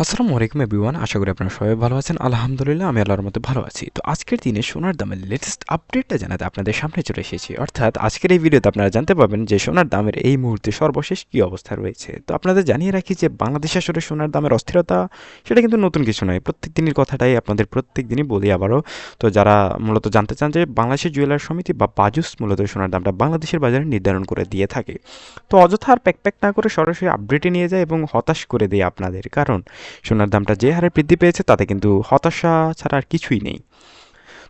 আসসালামু আলাইকুম এভরিওয়ান, আশা করি আপনারা সবাই ভালো আছেন। আলহামদুলিল্লাহ, আমি আল্লাহর মতো ভালো আছি। তো আজকের দিনে সোনার দামের লেটেস্ট আপডেটটা জানাতে আপনাদের সামনে চলে এসেছি। অর্থাৎ আজকের এই ভিডিওতে আপনারা জানতে পারবেন যে সোনার দামের এই মুহূর্তে সর্বশেষ কী অবস্থা রয়েছে। তো আপনাদের জানিয়ে রাখি যে বাংলাদেশ আসলে সোনার দামের অস্থিরতা, সেটা কিন্তু নতুন কিছু নয়। প্রত্যেক দিনের কথাটাই আপনাদের প্রত্যেক দিনই বলি আবারও। তো যারা মূলত জানতে চান যে বাংলাদেশের জুয়েলার সমিতি বা বাজুস মূলত সোনার দামটা বাংলাদেশের বাজারে নির্ধারণ করে দিয়ে থাকে। তো অযথা আর প্যাক প্যাক না করে সরাসরি আপডেটে নিয়ে যায় এবং হতাশ করে দেয় আপনাদের। কারণ সোনার দামটা যে হারে বৃদ্ধি পেয়েছে তাতে কিন্তু হতাশা ছাড়া আর কিছুই নেই।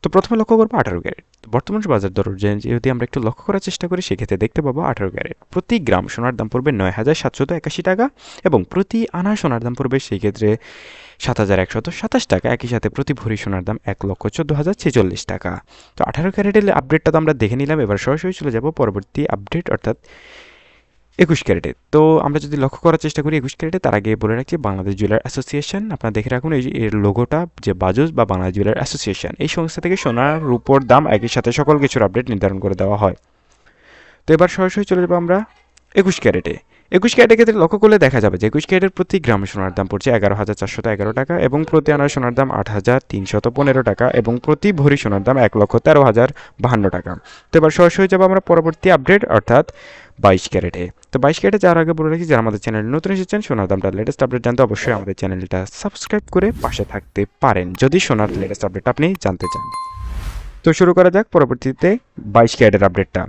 তো প্রথমে লক্ষ্য করব আঠারো ক্যারেট। বর্তমান বাজার দর যদি আমরা একটু লক্ষ্য করার চেষ্টা করি, সেক্ষেত্রে দেখতে পাবো আঠারো ক্যারেট। প্রতি গ্রাম সোনার দাম পড়বে নয় হাজার সাতশত একাশি টাকা এবং প্রতি আনা সোনার দাম পড়বে সেই ক্ষেত্রে সাত হাজার একশত সাতাশ টাকা। একই সাথে প্রতি ভরি সোনার দাম এক লক্ষ চোদ্দ হাজার ছেচল্লিশ টাকা। তো আঠারো ক্যারেটের আপডেটটা তো আমরা দেখে নিলাম। এবার সরাসরি চলে যাব পরবর্তী আপডেট অর্থাৎ একুশ ক্যারেটে। তো আমরা যদি লক্ষ্য করার চেষ্টা করি একুশ ক্যারেটে, তার আগে বলে রাখছি বাংলাদেশ জুয়েলার অ্যাসোসিয়েশন। আপনারা দেখে রাখুন এই এর লোগোটা, যে বাজুস বা বাংলাদেশ জুয়েলার অ্যাসোসিয়েশন। এই সংস্থা থেকে সোনার রূপোর দাম একই সাথে সকল কিছুর আপডেট নির্ধারণ করে দেওয়া হয়। তো এবার সরাসরি চলে যাব আমরা একুশ ক্যারেটে। একুশ ক্যারেটের ক্ষেত্রে লক্ষ্য করলে দেখা যাবে যে একুশ ক্যারেটের প্রতি গ্রাম সোনার দাম পড়ছে এগারো হাজার চারশত এগারো টাকা এবং প্রতি আনার সোনার দাম আট হাজার তিনশত পনেরো টাকা এবং প্রতি ভরি সোনার দাম এক লক্ষ তেরো হাজার বাহান্ন টাকা। তো এবার সরাসরি যাব আমরা পরবর্তী আপডেট অর্থাৎ বাইশ ক্যারেটে। তো বাইশ ক্যারেটে যার আগে বলে রাখি, যারা আমাদের চ্যানেল নতুন এসেছেন, সোনার দামটা লেটেস্ট আপডেট জানতে অবশ্যই আমাদের চ্যানেলটা সাবস্ক্রাইব করে পাশে থাকতে পারেন। যদি সোনার লেটেস্ট আপডেট আপনি জানতে চান। তো শুরু করা যাক পরবর্তীতে বাইশ ক্যারেটের আপডেটটা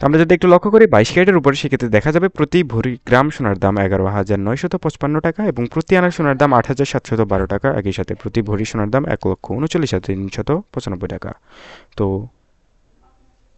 তো আমরা যদি একটু লক্ষ্য করি বাইশ ক্যারেটের উপরে সেক্ষেত্রে দেখা যাবে প্রতি ভরি গ্রাম সোনার দাম এগারো হাজার নয়শত পঁচপান্ন টাকা এবং প্রতি আনা সোনার দাম আট হাজার সাতশত বারো টাকা। একই সাথে প্রতি ভরি সোনার দাম এক লক্ষ উনচল্লিশ হাজার তিনশত পঁচানব্বই টাকা। তো